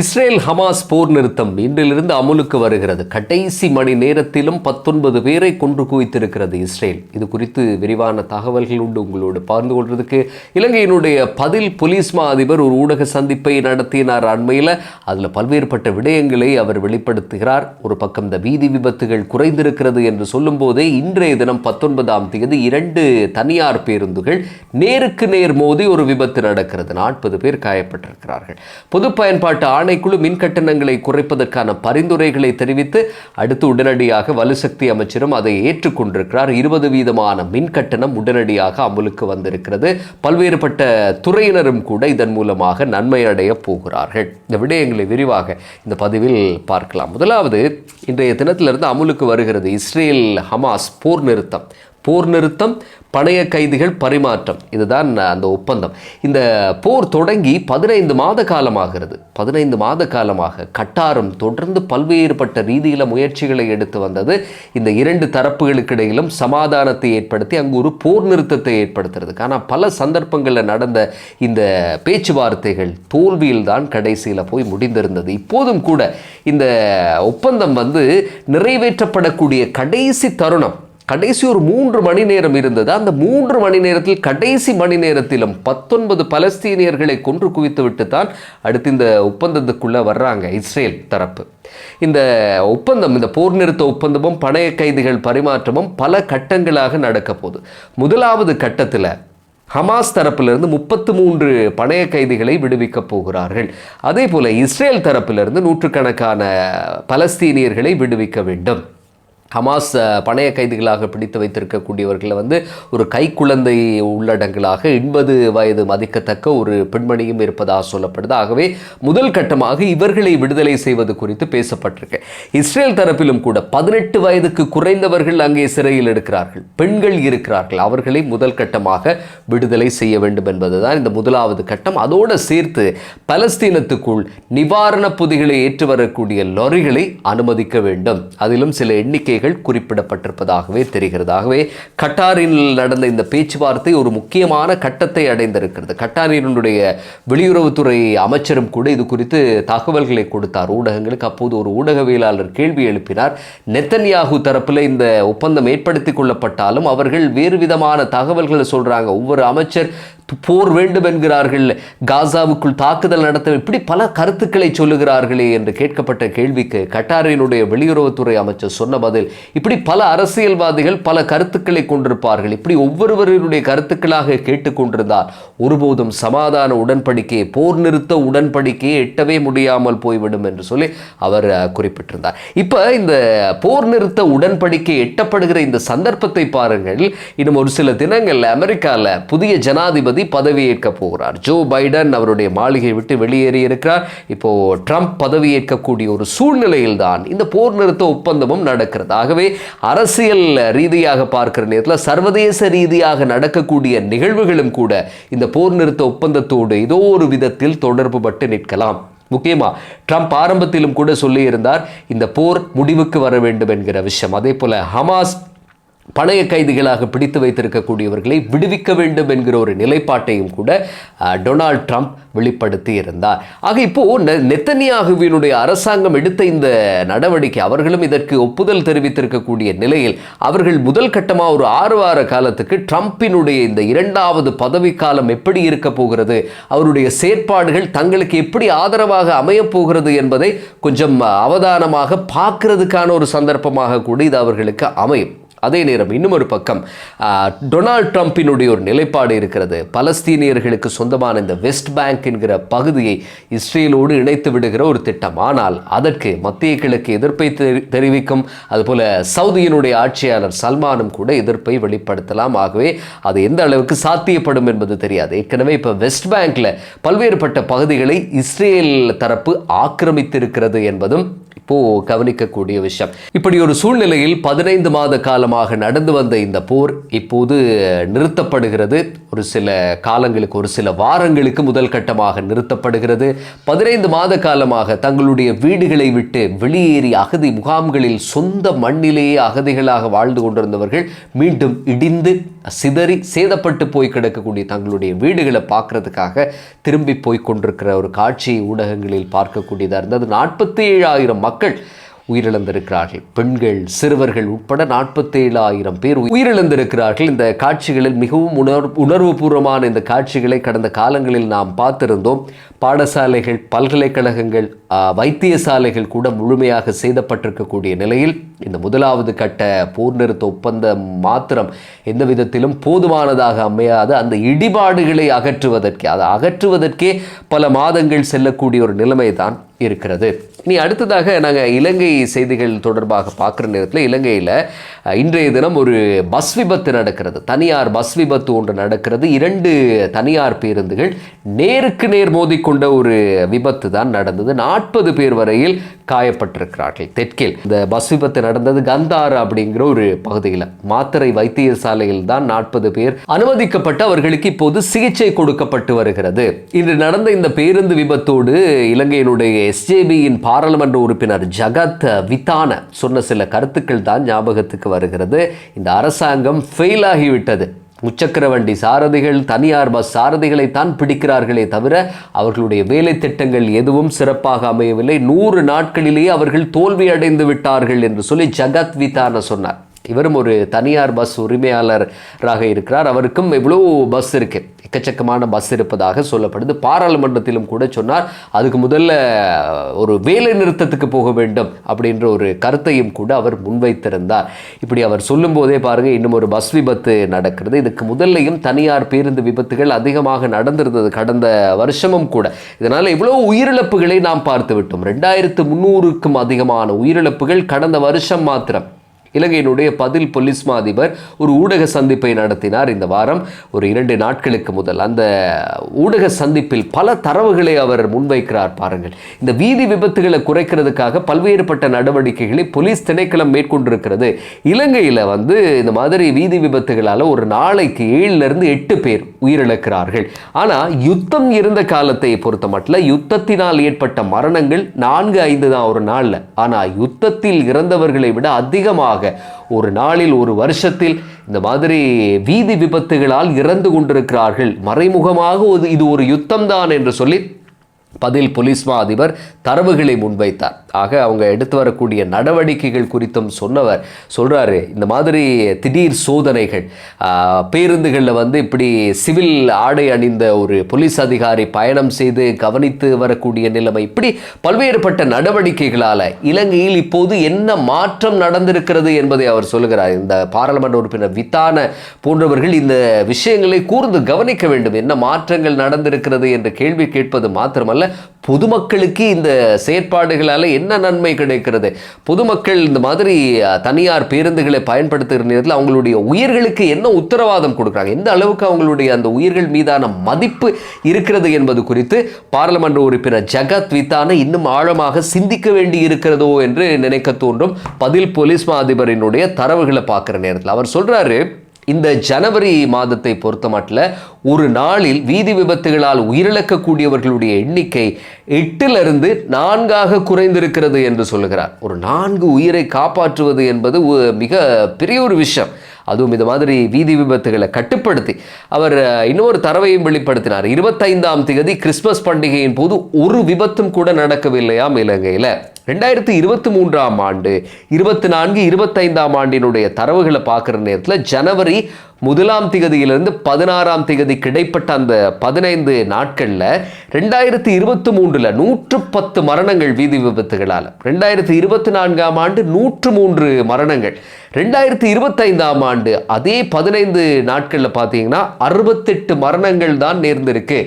Israel Hamas போர் நிறுத்தம் இன்றிலிருந்து அமுலுக்கு வருகிறது. கடைசி மணி நேரத்திலும் பத்தொன்பது பேரை கொன்று குவித்திருக்கிறது இஸ்ரேல். இது குறித்து விரிவான தகவல்கள் உண்டு உங்களோடு பகிர்ந்து கொள்வதற்கு இலங்கையினுடைய பதில் போலீஸ் மா அதிபர் ஒரு ஊடக சந்திப்பை நடத்தினார் அண்மையில். அதில் பல்வேறுபட்ட விடயங்களை அவர் வெளிப்படுத்துகிறார். ஒரு பக்கம் இந்த வீதி விபத்துகள் குறைந்திருக்கிறது என்று சொல்லும்போதே இன்றைய தினம் பத்தொன்பதாம் தேதி இரண்டு தனியார் பேருந்துகள் நேருக்கு நேர் மோதி ஒரு விபத்து நடக்கிறது. நாற்பது பேர் காயப்பட்டிருக்கிறார்கள். பொது பயன்பாட்டு ஆணைக்குழு மின் கட்டணங்களை குறைப்பதற்கான பரிந்துரைகளை தெரிவித்து அடுத்து உடனடியாக வலுசக்தி அமைச்சரும் அதை ஏற்றுக்கொண்டிருக்கிறார். இருபது வீதமான மின் கட்டணம் உடனடியாக அமலுக்கு வந்திருக்கிறது. பல்வேறுபட்ட துறையினரும் கூட இதன் மூலமாக நன்மை அடைய போகிறார்கள். இந்த விடயங்களை விரிவாக இந்த பதிவில் பார்க்கலாம். முதலாவது இன்றைய தினத்திலிருந்து அமுலுக்கு வருகிறது இஸ்ரேல் ஹமாஸ் போர் நிறுத்தம். போர் நிறுத்தம் பணைய கைதிகள் பரிமாற்றம். இதுதான் அந்த ஒப்பந்தம். இந்த போர் தொடங்கி பதினைந்து மாத காலமாகிறது. பதினைந்து மாத காலமாக கட்டாரம் தொடர்ந்து பல்வேறுபட்ட ரீதியில் முயற்சிகளை எடுத்து வந்தது. இந்த இரண்டு தரப்புகளுக்கிடையிலும் சமாதானத்தை ஏற்படுத்தி அங்கு ஒரு போர் நிறுத்தத்தை ஏற்படுத்துறதுக்கு. ஆனால் பல சந்தர்ப்பங்களில் நடந்த இந்த பேச்சுவார்த்தைகள் தோல்வியில் தான் கடைசியில் போய் முடிந்திருந்தது. இப்போதும் கூட இந்த ஒப்பந்தம் வந்து நிறைவேற்றப்படக்கூடிய கடைசி தருணம் கடைசி ஒரு மூன்று மணி நேரம் இருந்தது. அந்த மூன்று மணி நேரத்தில் கடைசி மணி நேரத்திலும் பத்தொன்பது பலஸ்தீனியர்களை கொன்று குவித்து தான் அடுத்து இந்த ஒப்பந்தத்துக்குள்ளே வர்றாங்க இஸ்ரேல் தரப்பு. இந்த ஒப்பந்தம் இந்த போர் நிறுத்த ஒப்பந்தமும் பணைய கைதிகள் பரிமாற்றமும் பல கட்டங்களாக நடக்க போகுது. முதலாவது கட்டத்தில் ஹமாஸ் தரப்பிலிருந்து முப்பத்து மூன்று பணைய கைதிகளை விடுவிக்க போகிறார்கள். அதே போல் இஸ்ரேல் தரப்பிலிருந்து நூற்றுக்கணக்கான பலஸ்தீனியர்களை விடுவிக்க வேண்டும். ஹமாஸ் பணைய கைதிகளாக பிடித்து வைத்திருக்கக்கூடியவர்களை வந்து ஒரு கைக்குழந்தை உள்ளடங்களாக எண்பது வயது மதிக்கத்தக்க ஒரு பெண்மணியும் இருப்பதாக சொல்லப்படுது. ஆகவே முதல் கட்டமாக இவர்களை விடுதலை செய்வது குறித்து பேசப்பட்டிருக்கு. இஸ்ரேல் தரப்பிலும் கூட பதினெட்டு வயதுக்கு குறைந்தவர்கள் அங்கே சிறையில் இருக்கிறார்கள். பெண்கள் இருக்கிறார்கள். அவர்களை முதல் கட்டமாக விடுதலை செய்ய வேண்டும் என்பதுதான் இந்த முதலாவது கட்டம். அதோடு சேர்த்து பலஸ்தீனத்துக்குள் நிவாரண பொதிகளை ஏற்று வரக்கூடிய லாரிகளை அனுமதிக்க வேண்டும். அதிலும் சில எண்ணிக்கைகள் குறிப்பிடப்பட்டிருப்பதாகவே தெரிகிறதாகவே கட்டாரில் நடந்த இந்த பேச்சுவார்த்தை ஒரு முக்கியமான கட்டத்தை அடைந்திருக்கிறது. கட்டாரினுடைய வெளியுறவுத்துறை அமைச்சரும் கூட இது குறித்து தகவல்களை கொடுத்தார். ஊடகங்களுக்கு அப்போது ஒரு ஊடகவியலாளர் கேள்வி எழுப்பினார். நெத்தன்யாகு தரப்பில் இந்த ஒப்பந்தம் ஏற்படுத்தி கொள்ளப்பட்டாலும் அவர்கள் வேறு விதமான தகவல்களை சொல்றாங்க. ஒவ்வொரு அமைச்சர் போர் வேண்டும் என்கிறார்கள் காசாவுக்குள் தாக்குதல் நடத்த இப்படி பல கருத்துக்களை சொல்லுகிறார்களே என்று கேட்கப்பட்ட கேள்விக்கு கட்டாரினுடைய வெளியுறவுத்துறை அமைச்சர் சொன்ன பதில் இப்படி பல அரசியல்வாதிகள் பல கருத்துக்களை கொண்டிருப்பார்கள். இப்படி ஒவ்வொருவருடைய கருத்துக்களாக கேட்டுக்கொண்டிருந்தால் ஒருபோதும் சமாதான உடன்படிக்கையை போர் நிறுத்த உடன்படிக்கையை எட்டவே முடியாமல் போய்விடும் என்று சொல்லி அவர் குறிப்பிட்டிருந்தார். இப்போ இந்த போர் நிறுத்த உடன்படிக்கை எட்டப்படுகிற இந்த சந்தர்ப்பத்தை பாருங்கள். இன்னும் ஒரு சில தினங்கள் அமெரிக்காவில் புதிய ஜனாதிபதி பதவியேற்க போகிறார். ஜோ பைடன் அவருடைய மாளிகையை விட்டு வெளியேறி இருக்கிறார். இப்போ ட்ரம்ப் பதவியேற்கக்கூடிய ஒரு சூழ்நிலையில் தான் இந்த போர் நிறுத்த ஒப்பந்தமும் நடக்கிறது. ஆகவே அரசியல் ரீதியாக பார்க்கிற நேரத்தில் சர்வதேச ரீதியாக நடக்கக்கூடிய நிகழ்வுகளும் கூட இந்த போர் நிறுத்த ஒப்பந்தத்தோடு ஏதோ ஒரு விதத்தில் தொடர்பு பட்டு நிற்கலாம். முக்கியமா ட்ரம்ப் ஆரம்பத்திலும் கூட சொல்லியிருந்தார் இந்த போர் முடிவுக்கு வர வேண்டும் என்கிற விஷயம். அதே போல ஹமாஸ் பணைய கைதிகளாக பிடித்து வைத்திருக்கக்கூடியவர்களை விடுவிக்க வேண்டும் என்கிற ஒரு நிலைப்பாட்டையும் கூட டொனால்ட் ட்ரம்ப் வெளிப்படுத்தி இருந்தார் ஆக இப்போது நெத்தனியாகுவினுடைய அரசாங்கம் எடுத்த இந்த நடவடிக்கை அவர்களும் இதற்கு ஒப்புதல் தெரிவித்திருக்கக்கூடிய நிலையில் அவர்கள் முதல் கட்டமாக ஒரு ஆறு வார காலத்துக்கு ட்ரம்பினுடைய இந்த இரண்டாவது பதவிக்காலம் எப்படி இருக்க போகிறது அவருடைய செயற்பாடுகள் தங்களுக்கு எப்படி ஆதரவாக அமையப் போகிறது என்பதை கொஞ்சம் அவதானமாக பார்க்கறதுக்கான ஒரு சந்தர்ப்பமாக கூட இது அவர்களுக்கு அமையும். அதே நேரம் இன்னும் ஒரு பக்கம் டொனால்ட் ட்ரம்ப்பினுடைய ஒரு நிலைப்பாடு இருக்கிறது. பலஸ்தீனியர்களுக்கு சொந்தமான இந்த வெஸ்ட் பேங்க் என்கிற பகுதியை இஸ்ரேலோடு இணைத்து விடுகிற ஒரு திட்டம். ஆனால் அதற்கு மத்திய கிழக்கு எதிர்ப்பை தெரிவிக்கும் அதுபோல சவுதியினுடைய ஆட்சியாளர் சல்மானும் கூட எதிர்ப்பை வெளிப்படுத்தலாம். ஆகவே அது எந்த அளவுக்கு சாத்தியப்படும் என்பது தெரியாது. ஏற்கனவே இப்போ வெஸ்ட் பேங்க்ல பல்வேறுபட்ட பகுதிகளை இஸ்ரேல் தரப்பு ஆக்கிரமித்திருக்கிறது என்பதும் இப்போ கவனிக்கக்கூடிய விஷயம். இப்படி ஒரு சூழ்நிலையில் பதினைந்து மாத காலம் காலமாக நடந்து வந்த இந்த போர் இப்போது நிறுத்தப்படுகிறது. ஒரு சில காலங்களுக்கு ஒரு சில வாரங்களுக்கு முதல் கட்டமாக நிறுத்தப்படுகிறது. பதினைந்து மாத காலமாக தங்களுடைய வீடுகளை விட்டு வெளியேறி அகதி முகாம்களில் சொந்த மண்ணிலேயே அகதிகளாக வாழ்ந்து கொண்டிருந்தவர்கள் மீண்டும் இடிந்து சிதறி சேதப்பட்டு போய் கிடக்கக்கூடிய தங்களுடைய வீடுகளை பார்க்கறதுக்காக திரும்பி போய் கொண்டிருக்கிற ஒரு காட்சி ஊடகங்களில் பார்க்கக்கூடியதாக இருந்தது. நாற்பத்தி ஏழாயிரம் மக்கள் உயிரிழந்திருக்கிறார்கள். பெண்கள் சிறுவர்கள் உட்பட நாற்பத்தேழாயிரம் பேர் உயிரிழந்திருக்கிறார்கள். இந்த காட்சிகளில் மிகவும் உணர் உணர்வுபூர்வமான இந்த காட்சிகளை கடந்த காலங்களில் நாம் பார்த்திருந்தோம். பாடசாலைகள் பல்கலைக்கழகங்கள் வைத்தியசாலைகள் கூட முழுமையாக செய்தப்பட்டிருக்கக்கூடிய நிலையில் இந்த முதலாவது கட்ட போர் நிறுத்த ஒப்பந்தம் மாத்திரம் எந்த விதத்திலும் போதுமானதாக அமையாத. அந்த இடிபாடுகளை அகற்றுவதற்கே அதை அகற்றுவதற்கே பல மாதங்கள் செல்லக்கூடிய ஒரு நிலைமை தான் இருக்கிறது. இனி அடுத்ததாக நாங்கள் இலங்கை செய்திகள் தொடர்பாக பார்க்குற நேரத்தில் இலங்கையில் இன்றைய தினம் ஒரு பஸ் விபத்து நடக்கிறது. தனியார் பஸ் விபத்து ஒன்று நடக்கிறது. இரண்டு தனியார் பேருந்துகள் நேருக்கு நேர் மோதிக்கொண்டு ஒரு விபத்து தான் நடந்தது. நாற்பது பேர் வரையில் காயப்பட்டிருக்கிறார்கள். தெற்கில் இந்த பஸ் விபத்து நடந்தது கந்தாறு அப்படிங்கிற ஒரு பகுதியில். மாத்திரை வைத்தியசாலையில் தான் நாற்பது பேர் அனுமதிக்கப்பட்டு அவர்களுக்கு இப்போது சிகிச்சை கொடுக்கப்பட்டு வருகிறது. இன்று நடந்த இந்த பேருந்து விபத்தோடு இலங்கையினுடைய எஸ்ஜேபியின் பாராளுமன்ற உறுப்பினர் ஜகத் வித்தான சொன்ன சில கருத்துக்கள் தான் ஞாபகத்துக்கு வருகிறது. இந்த அரசாங்கம் ஃபெயில் ஆகிவிட்டது. முச்சக்கர வண்டி சாரதிகள் தனியார் பஸ் சாரதிகளை தான் பிடிக்கிறார்களே தவிர அவர்களுடைய வேலை திட்டங்கள் எதுவும் சிறப்பாக அமையவில்லை. நூறு நாட்களிலேயே அவர்கள் தோல்வி அடைந்து விட்டார்கள் என்று சொல்லி ஜகத் வித்தான சொன்னார். இவரும் ஒரு தனியார் பஸ் உரிமையாளராக இருக்கிறார். அவருக்கும் எவ்வளோ பஸ் இருக்குது எக்கச்சக்கமான பஸ் இருப்பதாக சொல்லப்படுது. பாராளுமன்றத்திலும் கூட சொன்னார் அதுக்கு முதல்ல ஒரு வேலை நிறுத்தத்துக்கு போக வேண்டும் அப்படின்ற ஒரு கருத்தையும் கூட அவர் முன்வைத்திருந்தார். இப்படி அவர் சொல்லும்போதே பாருங்க இன்னும் ஒரு பஸ் விபத்து நடக்கிறது. இதுக்கு முதல்லையும் தனியார் பேருந்து விபத்துகள் அதிகமாக நடந்திருந்தது கடந்த வருஷமும் கூட. இதனால் இவ்வளோ உயிரிழப்புகளை நாம் பார்த்து விட்டோம். ரெண்டாயிரத்து முந்நூறுக்கும் அதிகமான உயிரிழப்புகள் கடந்த வருஷம் மாத்திரம். இலங்கையினுடைய பதில் போலீஸ் மா அதிபர் ஒரு ஊடக சந்திப்பை நடத்தினார் இந்த வாரம். ஒரு இரண்டு நாட்களுக்கு முதல் அந்த ஊடக சந்திப்பில் பல தரவுகளை அவர் முன்வைக்கிறார் பாருங்கள். இந்த வீதி விபத்துகளை குறைக்கிறதுக்காக பல்வேறுபட்ட நடவடிக்கைகளை போலீஸ் திணைக்களம் மேற்கொண்டிருக்கிறது. இலங்கையில் வந்து இந்த மாதிரி வீதி விபத்துகளால் ஒரு நாளைக்கு ஏழுலேருந்து எட்டு பேர் உயிரிழக்கிறார்கள். ஆனால் யுத்தம் இருந்த காலத்தை பொறுத்த மட்டும் யுத்தத்தினால் ஏற்பட்ட மரணங்கள் நான்கு ஐந்து தான் ஒரு நாளில். ஆனால் யுத்தத்தில் இறந்தவர்களை விட அதிகமாக ஒரு நாளில் ஒரு வருஷத்தில் இந்த மாதிரி வீதி விபத்துகளால் இறந்து கொண்டிருக்கிறார்கள். மறைமுகமாக ஒரு- இது ஒரு யுத்தம்தான் என்று சொல்லி பதில் போலீஸ் மா அதிபர் தரவுகளை முன்வைத்தார். ஆக அவங்க எடுத்து வரக்கூடிய நடவடிக்கைகள் குறித்தும் சொன்னவர் சொல்கிறாரு இந்த மாதிரி திடீர் சோதனைகள். பேருந்துகளில் வந்து இப்படி சிவில் ஆடை அணிந்த ஒரு போலீஸ் அதிகாரி பயணம் செய்து கவனித்து வரக்கூடிய நிலைமை. இப்படி பல்வேறுபட்ட நடவடிக்கைகளால் இலங்கையில் இப்போது என்ன மாற்றம் நடந்திருக்கிறது என்பதை அவர் சொல்லுகிறார். இந்த பாராளுமன்ற உறுப்பினர் வித்தான போன்றவர்கள் இந்த விஷயங்களை கூர்ந்து கவனிக்க வேண்டும். என்ன மாற்றங்கள் நடந்திருக்கிறது என்ற கேள்வி கேட்பது மாத்திரமல்ல பொதுமக்களுக்கு இந்த செயற்பாடுகளால் என்ன நன்மை கிடைக்கிறது? பொதுமக்கள் இந்த மாதிரி தனியார் பேருந்துகளை பயன்படுத்துகிற நேரத்தில் அவங்களுடைய உயிர்களுக்கு என்ன உத்தரவாதம் கொடுக்குறாங்க? எந்த அளவுக்கு அவங்களுடைய அந்த உயிர்கள் மீதான மதிப்பு இருக்கிறது என்பது குறித்து பாராளுமன்ற உறுப்பினர் ஜகத் வித்தான இன்னும் ஆழமாக சிந்திக்க வேண்டி இருக்கிறதோ என்று நினைக்க தோன்றும். பதில் போலீஸ் மா அதிபரினுடைய தரவுகளை பார்க்குற நேரத்தில் அவர் சொல்றாரு இந்த ஜனவரி மாதத்தை பொறுத்த மட்டில் ஒரு நாளில் வீதி விபத்துகளால் உயிரிழக்கக்கூடியவர்களுடைய எண்ணிக்கை எட்டிலிருந்து நான்காக குறைந்திருக்கிறது என்று சொல்லுகிறார். ஒரு நான்கு உயிரை காப்பாற்றுவது என்பது மிக பெரிய ஒரு விஷயம். அதுவும் இது மாதிரி வீதி விபத்துகளை கட்டுப்படுத்தி அவர் இன்னொரு தரவையும் வெளிப்படுத்தினார். இருபத்தைந்தாம் தேதி கிறிஸ்மஸ் பண்டிகையின் போது ஒரு விபத்தும் கூட நடக்கவில்லையாம் இலங்கையில். ரெண்டாயிரத்தி இருபத்தி மூன்றாம் ஆண்டு இருபத்தி நான்கு இருபத்தைந்தாம் ஆண்டினுடைய தரவுகளை பார்க்குற நேரத்தில் ஜனவரி முதலாம் திகதியிலிருந்து பதினாறாம் திகதி கிடைப்பட்ட அந்த பதினைந்து நாட்களில் ரெண்டாயிரத்தி இருபத்தி மூன்றில் நூற்று பத்து மரணங்கள் வீதி விபத்துகளால். ரெண்டாயிரத்தி இருபத்தி நான்காம் ஆண்டு நூற்று மூன்று மரணங்கள். ரெண்டாயிரத்தி இருபத்தைந்தாம் ஆண்டு அதே பதினைந்து நாட்களில் பார்த்தீங்கன்னா அறுபத்தெட்டு மரணங்கள் தான் நேர்ந்திருக்கு.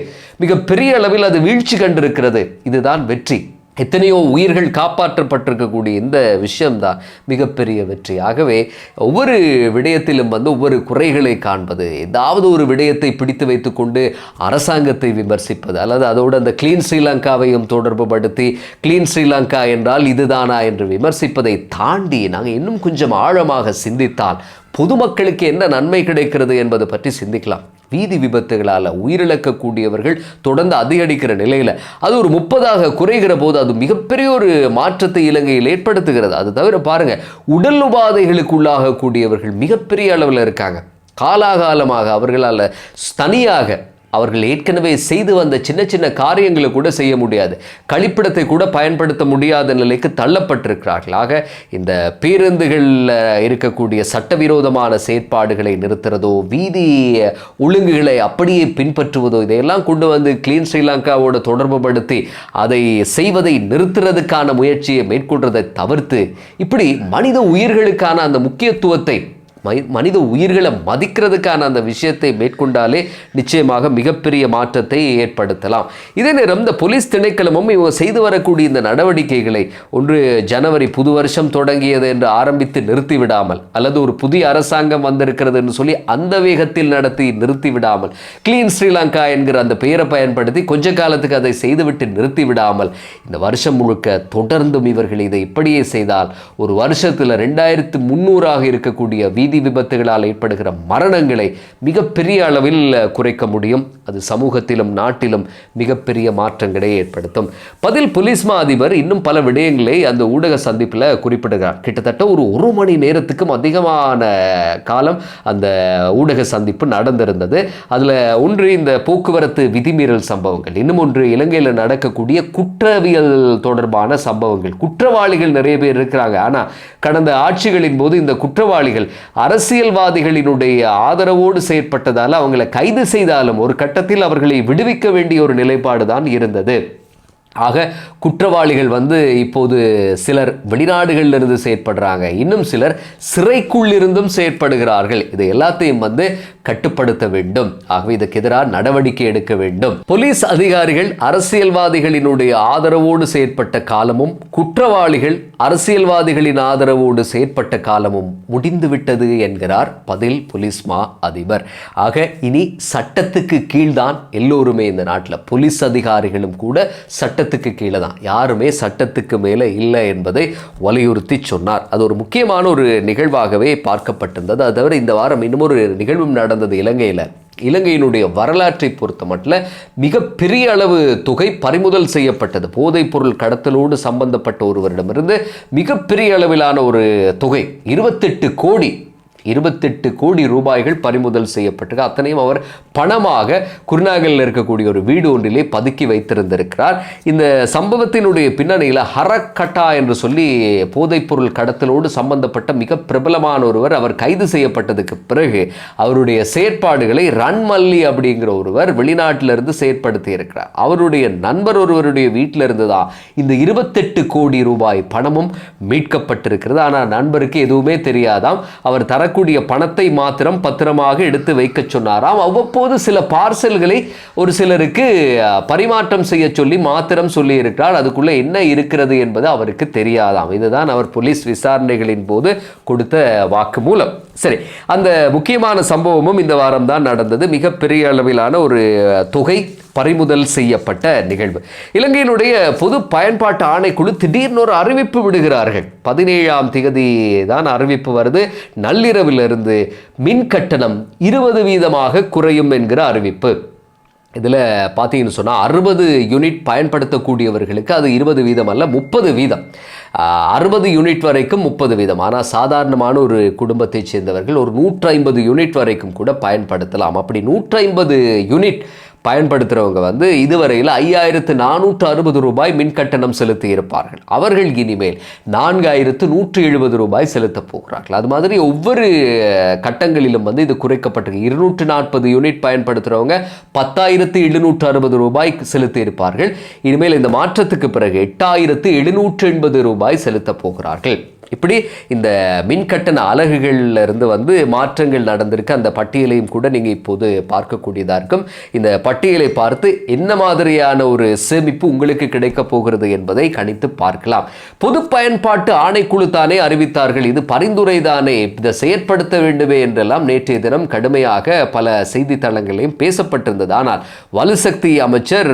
மிக பெரிய அளவில் அது வீழ்ச்சி கண்டிருக்கிறது. இதுதான் வெற்றி. எத்தனையோ உயிர்கள் காப்பாற்றப்பட்டிருக்கக்கூடிய இந்த விஷயம்தான் மிகப்பெரிய வெற்றி. ஆகவே ஒவ்வொரு விடயத்திலும் வந்து ஒவ்வொரு குறைகளை காண்பது ஏதாவது ஒரு விடயத்தை பிடித்து வைத்துக்கொண்டு அரசாங்கத்தை விமர்சிப்பது அல்லது அதோடு அந்த கிளீன் ஸ்ரீலங்காவையும் தொடர்பு படுத்தி கிளீன் ஸ்ரீலங்கா என்றால் இதுதானா? என்று விமர்சிப்பதை தாண்டி நாங்கள் இன்னும் கொஞ்சம் ஆழமாக சிந்தித்தால் பொதுமக்களுக்கு என்ன நன்மை கிடைக்கிறது என்பது பற்றி சிந்திக்கலாம். வீதி விபத்துகளால் உயிரிழக்கக்கூடியவர்கள் தொடர்ந்து அதிகரிக்கிற நிலையில் அது ஒரு முப்பதாக குறைகிற போது அது மிகப்பெரிய ஒரு மாற்றத்தை இலங்கையில் ஏற்படுத்துகிறது. அது தவிர பாருங்கள் உடல் உபாதைகளுக்கு உள்ளாகக்கூடியவர்கள் மிகப்பெரிய அளவில் இருக்காங்க. காலாகாலமாக அவர்களால் தனியாக அவர்கள் ஏற்கனவே செய்து வந்த சின்ன சின்ன காரியங்களை கூட செய்ய முடியாது. கழிப்பிடத்தை கூட பயன்படுத்த முடியாத நிலைக்கு தள்ளப்பட்டிருக்கிறார்கள். ஆக இந்த பேருந்துகளில் இருக்கக்கூடிய சட்டவிரோதமான செயற்பாடுகளை நிறுத்துறதோ வீதி ஒழுங்குகளை அப்படியே பின்பற்றுவதோ இதையெல்லாம் கொண்டு வந்து கிளீன் ஸ்ரீலங்காவோட தொடர்புபடுத்தி அதை செய்வதை நிறுத்துறதுக்கான முயற்சியை மேற்கொள்றதை தவிர்த்து இப்படி மனித உயிர்களுக்கான அந்த முக்கியத்துவத்தை மனித உயிர்களை மதிக்கிறதுக்கான அந்த விஷயத்தை மேற்கொண்டாலே நிச்சயமாக மிகப்பெரிய மாற்றத்தை ஏற்படுத்தலாம். இதே நேரம் இந்த போலீஸ் திணைக்களமும் இவங்க செய்து வரக்கூடிய இந்த நடவடிக்கைகளை ஒன்று ஜனவரி புது வருஷம் தொடங்கியது என்று ஆரம்பித்து நிறுத்திவிடாமல் அல்லது ஒரு புதிய அரசாங்கம் வந்திருக்கிறதுன்னு சொல்லி அந்த வேகத்தில் நடத்தி நிறுத்திவிடாமல் கிளீன் ஸ்ரீலங்கா என்கிற அந்த பெயரை பயன்படுத்தி கொஞ்ச காலத்துக்கு அதை செய்துவிட்டு நிறுத்தி விடாமல் இந்த வருஷம் முழுக்க தொடர்ந்தும் இவர்கள் இதை இப்படியே செய்தால் ஒரு வருஷத்தில் ரெண்டாயிரத்து முந்நூறாக இருக்கக்கூடிய வீதி விபத்துகளால் ஏற்படுகிற மரணங்களை மிகப்பெரிய அளவில் குறைக்க முடியும். அது சமூகத்திலும் நாட்டிலும் மிகப்பெரிய மாற்றங்களை ஏற்படுத்தும். பதில் போலீஸ் மா அதிபர் இன்னும் பல விடயங்களை அந்த ஊடக சந்திப்பில் குறிப்பிடுகிறார். கிட்டத்தட்ட ஒரு ஒரு மணி நேரத்துக்கும் அதிகமான காலம் அந்த ஊடக சந்திப்பு நடந்திருந்தது. அதில் ஒன்று இந்த போக்குவரத்து விதிமீறல் சம்பவங்கள் இன்னும் ஒன்று இலங்கையில் நடக்கக்கூடிய குற்றவியல் தொடர்பான சம்பவங்கள். குற்றவாளிகள் நிறைய பேர் இருக்கிறாங்க. ஆனால் கடந்த ஆட்சிகளின் போது இந்த குற்றவாளிகள் அரசியல்வாதிகளினுடைய ஆதரவோடு செயற்பட்டதால் அவங்களை கைது செய்தாலும் ஒரு கட்டத்தில் அவர்களை விடுவிக்க வேண்டிய ஒரு நிலைப்பாடு தான் இருந்தது. ஆக குற்றவாளிகள் வந்து இப்போது சிலர் வெளிநாடுகளில் இருந்து செயற்படுறாங்க. இன்னும் சிலர் சிறைக்குள்ளிருந்தும் செயற்படுகிறார்கள். இது எல்லாத்தையும் வந்து கட்டுப்படுத்த வேண்டும். ஆகவே இதுக்கு எதிராக நடவடிக்கை எடுக்க வேண்டும். போலீஸ் அதிகாரிகள் அரசியல்வாதிகளினுடைய ஆதரவோடு செயற்பட்ட காலமும் குற்றவாளிகள் அரசியல்வாதிகளின் ஆதரவோடு செயற்பட்ட காலமும் முடிந்துவிட்டது என்கிறார் பதில் போலீஸ் மா அதிபர். ஆக இனி சட்டத்துக்கு கீழ்தான் எல்லோருமே இந்த நாட்டில். போலீஸ் அதிகாரிகளும் கூட சட்ட சட்டத்துக்கு கீழே தான். யாருமே சட்டத்துக்கு மேலே இல்லை என்பதை வலியுறுத்தி சொன்னார். அது ஒரு முக்கியமான ஒரு நிகழ்வாகவே பார்க்கப்பட்டிருந்தது. அது தவிர இந்த வாரம் இன்னமொரு நிகழ்வும் நடந்தது இலங்கையில். இலங்கையினுடைய வரலாற்றை பொறுத்த மட்டில் மிகப்பெரிய அளவு தொகை பறிமுதல் செய்யப்பட்டது. போதைப் பொருள் கடத்தலோடு சம்பந்தப்பட்ட ஒருவரிடமிருந்து மிகப்பெரிய அளவிலான ஒரு தொகை இருபத்தெட்டு கோடி இருபத்தெட்டு கோடி ரூபாய்கள் பறிமுதல் செய்யப்பட்டது அத்தனையும் அவர் பணமாக குருநாகலில் இருக்கக்கூடிய ஒரு வீடு ஒன்றிலே பதுக்கி வைத்திருந்திருக்கிறார். இந்த சம்பவத்தினுடைய பின்னணியில் ஹரக்கட்டா என்று சொல்லி போதைப்பொருள் கடத்தலோடு சம்பந்தப்பட்ட மிக பிரபலமான ஒருவர் அவர் கைது செய்யப்பட்டதுக்கு பிறகு அவருடைய செயற்பாடுகளை ரன்மல்லி அப்படிங்கிற ஒருவர் வெளிநாட்டிலிருந்து செயற்படுத்தி இருக்கிறார். அவருடைய நண்பர் ஒருவருடைய வீட்டில் இருந்து தான் இந்த இருபத்தெட்டு கோடி ரூபாய் பணமும் மீட்கப்பட்டிருக்கிறது. ஆனால் நண்பருக்கு எதுவுமே தெரியாதாம். அவர் தர வரக்கூடிய பணத்தை மாத்திரம் பத்திரமாக எடுத்து வைக்க சொன்னாராம். அவ்வப்போது சில பார்சல்களை ஒரு சிலருக்கு பரிமாற்றம் செய்ய சொல்லி மாத்திரம் சொல்லி இருக்கிறார் அதுக்குள்ளே என்ன இருக்கிறது என்பது அவருக்கு தெரியாதாம். இதுதான் அவர் போலீஸ் விசாரணைகளின் போது கொடுத்த வாக்குமூலம். சரி அந்த முக்கியமான சம்பவமும் இந்த வாரம் தான் நடந்தது. மிகப்பெரிய அளவிலான ஒரு தொகை பறிமுதல் செய்யப்பட்ட நிகழ்வு. இலங்கையினுடைய பொது பயன்பாட்டு ஆணைக்குழு திடீர்னு ஒரு அறிவிப்பு விடுகிறார்கள். பதினேழாம் திகதி தான் அறிவிப்பு வருது. நள்ளிரவிலிருந்து மின் கட்டணம் இருபது வீதமாக குறையும் என்கிற அறிவிப்பு. இதில் பார்த்தீங்கன்னு சொன்னால் அறுபது யூனிட் பயன்படுத்தக்கூடியவர்களுக்கு அது இருபது வீதம் அல்ல முப்பது வீதம். அறுபது யூனிட் வரைக்கும் முப்பது வீதம். ஆனால் சாதாரணமான ஒரு குடும்பத்தைச் சேர்ந்தவர்கள் ஒரு நூற்றி ஐம்பது யூனிட் வரைக்கும் கூட பயன்படுத்தலாம். அப்படி நூற்றி ஐம்பது யூனிட் பயன்படுத்துகிறவங்க வந்து இதுவரையில் ஐயாயிரத்து நானூற்று அறுபது ரூபாய் மின் கட்டணம் செலுத்தி இருப்பார்கள் அவர்கள் இனிமேல் நான்காயிரத்து நூற்றி எழுபது ரூபாய் செலுத்தப் போகிறார்கள். அது மாதிரி ஒவ்வொரு கட்டங்களிலும் வந்து இது குறைக்கப்பட்டிருக்கு. இருநூற்று நாற்பது யூனிட் பயன்படுத்துகிறவங்க பத்தாயிரத்து எழுநூற்று அறுபது ரூபாய் செலுத்தி இருப்பார்கள் இனிமேல் இந்த மாற்றத்துக்கு பிறகு எட்டாயிரத்து எழுநூற்று எண்பது ரூபாய் செலுத்தப் போகிறார்கள். இப்படி இந்த மின்கட்டண அலகுகளில் இருந்து வந்து மாற்றங்கள் நடந்திருக்கு. அந்த பட்டியலையும் கூட நீங்கள் இப்போது பார்க்கக்கூடியதாக இருக்கும். இந்த பட்டியலை பார்த்து என்ன மாதிரியான ஒரு சேமிப்பு உங்களுக்கு கிடைக்கப் போகிறது என்பதை கணித்து பார்க்கலாம். பொது பயன்பாட்டு ஆணைக்குழு தானே அறிவித்தார்கள். இது பரிந்துரை தானே இதை செயற்படுத்த வேண்டுமே என்றெல்லாம் நேற்றைய தினம் கடுமையாக பல செய்தித்தளங்களையும் பேசப்பட்டிருந்தது. ஆனால் வலுசக்தி அமைச்சர்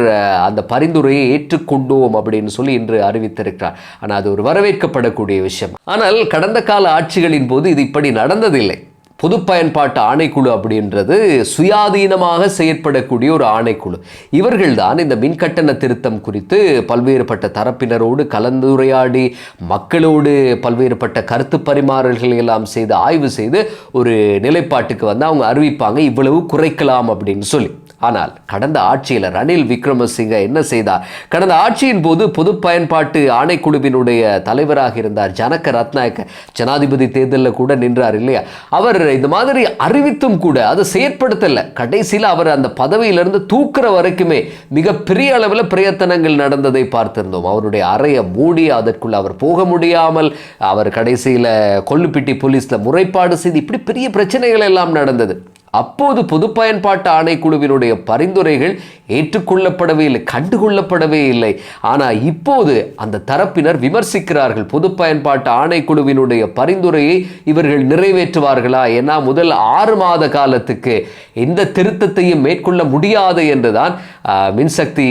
அந்த பரிந்துரையை ஏற்றுக்கொண்டோம் அப்படின்னு சொல்லி இன்று அறிவித்திருக்கிறார். ஆனால் அது ஒரு வரவேற்கப்படக்கூடிய விஷயம். ஆனால் கடந்த கால ஆட்சிகளின் போது இது இப்படி நடந்ததில்லை. பொது பயன்பாட்டு ஆணைக்குழு அப்படின்றது சுயாதீனமாக செயற்படக்கூடிய ஒரு ஆணைக்குழு. இவர்கள்தான் இந்த மின்கட்டண திருத்தம் குறித்து பல்வேறுபட்ட தரப்பினரோடு கலந்துரையாடி மக்களோடு பல்வேறுபட்ட கருத்து பரிமாறல்களை எல்லாம் செய்து ஆய்வு செய்து ஒரு நிலைப்பாட்டுக்கு வந்து அவங்க அறிவிப்பாங்க இவ்வளவு குறைக்கலாம் அப்படின்னு சொல்லி. ஆனால் கடந்த ஆட்சியில் ரணில் விக்ரமசிங்க என்ன செய்தார்? கடந்த ஆட்சியின் போது பொது பயன்பாட்டு ஆணைக்குழுவினுடைய தலைவராக இருந்தார் ஜனக ரத்நாயக்க. ஜனாதிபதி தேர்தலில் கூட நின்றார் இல்லையா? அவர் இந்த மாதிரி அறிவித்தும் கூட அதை செயற்படுத்தலை. கடைசியில் அவர் அந்த பதவியிலிருந்து தூக்குற வரைக்குமே மிகப்பெரிய அளவில் பிரயத்தனங்கள் நடந்ததை பார்த்திருந்தோம். அவருடைய அறையை மூடி அதற்குள்ள அவர் போக முடியாமல் அவர் கடைசியில் கொல்லுப்பிட்டி போலீஸில் முறைப்பாடு செய்து இப்படி பெரிய பிரச்சனைகள் எல்லாம் நடந்தது. அப்போது பொது பயன்பாட்டு ஆணைக்குழுவினுடைய பரிந்துரைகள் ஏற்றுக்கொள்ளப்படவே இல்லை கண்டுகொள்ளப்படவே இல்லை. ஆனால் இப்போது அந்த தரப்பினர் விமர்சிக்கிறார்கள். பொது பயன்பாட்டு ஆணைக்குழுவினுடைய பரிந்துரையை இவர்கள் நிறைவேற்றுவார்களா? ஏன்னா முதல் ஆறு மாத காலத்துக்கு எந்த திருத்தத்தையும் மேற்கொள்ள முடியாது என்றுதான் மின்சக்தி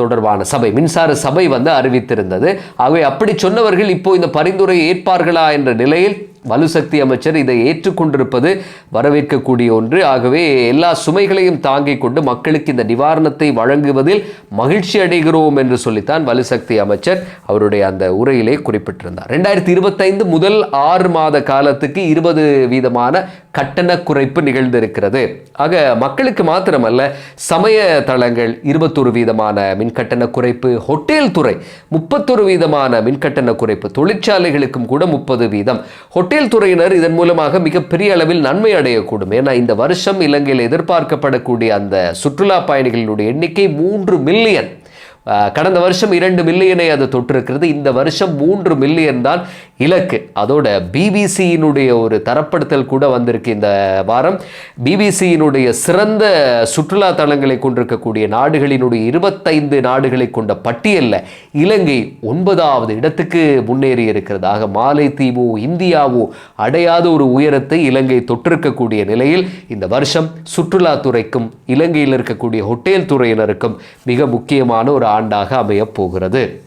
தொடர்பான சபை மின்சார சபை வந்து அறிவித்திருந்தது. ஆகவே அப்படி சொன்னவர்கள் இப்போ இந்த பரிந்துரையை ஏற்பார்களா என்ற நிலையில் வலுசக்தி அமைச்சர் இதை ஏற்றுக்கொண்டிருப்பது வரவேற்கக்கூடிய ஒன்று. ஆகவே எல்லா சுமைகளையும் தாங்கிக் கொண்டு மக்களுக்கு இந்த நிவாரணத்தை வழங்குவதில் மகிழ்ச்சி அடைகிறோம் என்று சொல்லித்தான் வலுசக்தி அமைச்சர் அவருடைய அந்த உரையிலே குறிப்பிட்டிருந்தார். ரெண்டாயிரத்தி இருபத்தைந்து முதல் ஆறு மாத காலத்துக்கு இருபது வீதமான கட்டண குறைப்பு நிகழ்ந்திருக்கிறது. ஆக மக்களுக்கு மாத்திரமல்ல சமய தளங்கள் இருபத்தொரு வீதமான மின்கட்டண குறைப்பு ஹோட்டல் துறை முப்பத்தொரு வீதமான மின்கட்டண குறைப்பு தொழிற்சாலைகளுக்கும் கூட முப்பது வீதம். ஹோட்டல் துறையினர் இதன் மூலமாக மிகப்பெரிய அளவில் நன்மை அடையக்கூடும். ஏன்னா இந்த வருஷம் இலங்கையில் எதிர்பார்க்கப்படக்கூடிய அந்த சுற்றுலா பயணிகளினுடைய எண்ணிக்கை மூன்று மில்லியன். கடந்த வருஷம் இரண்டு மில்லியனை அது தொற்றிருக்கிறது. இந்த வருஷம் மூன்று மில்லியன் தான் இலக்கு. அதோட பிபிசியினுடைய ஒரு தரப்படுத்தல் கூட வந்திருக்கு இந்த வாரம். பிபிசியினுடைய சிறந்த சுற்றுலா தலங்களை கொண்டிருக்கக்கூடிய நாடுகளினுடைய இருபத்தைந்து நாடுகளை கொண்ட பட்டியலில் இலங்கை ஒன்பதாவது இடத்துக்கு முன்னேறி இருக்கிறது. ஆக மாலைத்தீவோ இந்தியாவோ அடையாத ஒரு உயரத்தை இலங்கை தொற்றிருக்கக்கூடிய நிலையில் இந்த வருஷம் சுற்றுலாத்துறைக்கும் இலங்கையில் இருக்கக்கூடிய ஹோட்டல் துறையினருக்கும் மிக முக்கியமான ஒரு ஆண்டாக அமையப் போகிறது.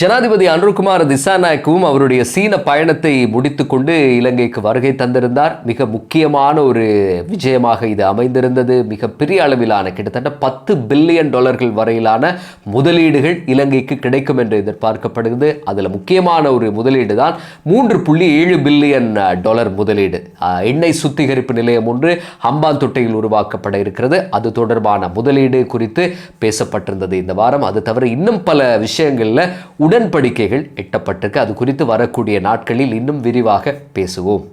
ஜனாதிபதி அனுர்குமார் திசாநாயக்கவும் அவருடைய சீன பயணத்தை முடித்துக்கொண்டு இலங்கைக்கு வருகை தந்திருந்தார். மிக முக்கியமான ஒரு விஜயமாக இது அமைந்திருந்தது. மிக பெரிய அளவிலான கிட்டத்தட்ட பத்து பில்லியன் டாலர்கள் வரையிலான முதலீடுகள் இலங்கைக்கு கிடைக்கும் என்று எதிர்பார்க்கப்படுகிறது. அதில் முக்கியமான ஒரு முதலீடு தான் மூன்று புள்ளி ஏழு பில்லியன் டாலர் முதலீடு. எண்ணெய் சுத்திகரிப்பு நிலையம் ஒன்று ஹம்பாந்தொட்டையில் உருவாக்கப்பட இருக்கிறது. அது தொடர்பான முதலீடு குறித்து பேசப்பட்டிருந்தது இந்த வாரம். அது தவிர இன்னும் பல விஷயங்களில் உடன்படிக்கைகள் எட்டப்பட்டிருக்கு. அது குறித்து வரக்கூடிய நாட்களில் இன்னும் விரிவாக பேசுவோம்.